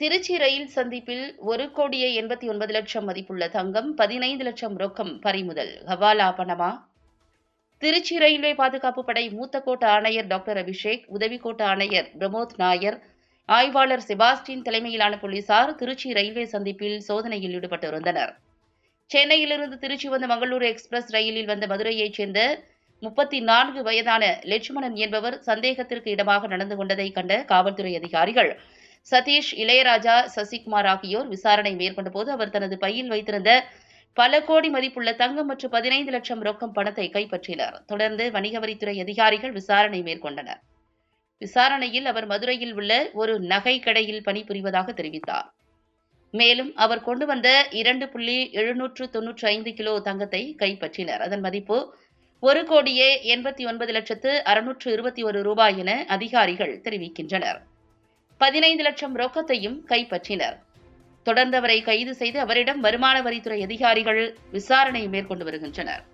திருச்சி ரயில் சந்திப்பில் ஒரு கோடியே எண்பத்தி ஒன்பது லட்சம் மதிப்புள்ள தங்கம் பதினைந்து லட்சம் ரொக்கம் பறிமுதல். ஹவாலா பணமா? திருச்சி ரயில்வே பாதுகாப்பு படை மூத்த கோட்ட ஆணையர் டாக்டர் அபிஷேக் உதவி கோட்ட ஆணையர் பிரமோத் நாயர் ஆய்வாளர் செபாஸ்டின் தலைமையிலான போலீசார் திருச்சி ரயில்வே சந்திப்பில் சோதனையில் ஈடுபட்டிருந்தனர். சென்னையிலிருந்து திருச்சி வந்த மங்களூரு எக்ஸ்பிரஸ் ரயிலில் வந்த மதுரையைச் சேர்ந்த முப்பத்தி நான்கு வயதான லட்சுமணன் என்பவர் சந்தேகத்திற்கு இடமாக நடந்து கொண்டதை கண்ட காவல்துறை அதிகாரிகள் சதீஷ் இளையராஜா சசிகுமார் ஆகியோர் விசாரணை மேற்கொண்டபோது அவர் தனது பையில் வைத்திருந்த பல கோடி மதிப்புள்ள தங்கம் மற்றும் பதினைந்து லட்சம் ரொக்கம் பணத்தை கைப்பற்றினார். தொடர்ந்து வணிக வரித்துறை அதிகாரிகள் விசாரணை மேற்கொண்டனர். விசாரணையில் அவர் மதுரையில் உள்ள ஒரு நகை கடையில் பணிபுரிவதாக தெரிவித்தார். மேலும் அவர் கொண்டு வந்த இரண்டு புள்ளி எழுநூற்று தொன்னூற்றி ஐந்து கிலோ தங்கத்தை கைப்பற்றினர். அதன் மதிப்பு ஒரு கோடியே எண்பத்தி ஒன்பது லட்சத்து அறுநூற்று இருபத்தி ஒரு ரூபாய் என அதிகாரிகள் தெரிவிக்கின்றனர். பதினைந்து லட்சம் ரொக்கத்தையும் கைப்பற்றினர். தொடர்ந்து அவரை கைது செய்து அவரிடம் வருமான வரித்துறை அதிகாரிகள் விசாரணை மேற்கொண்டு வருகின்றனர்.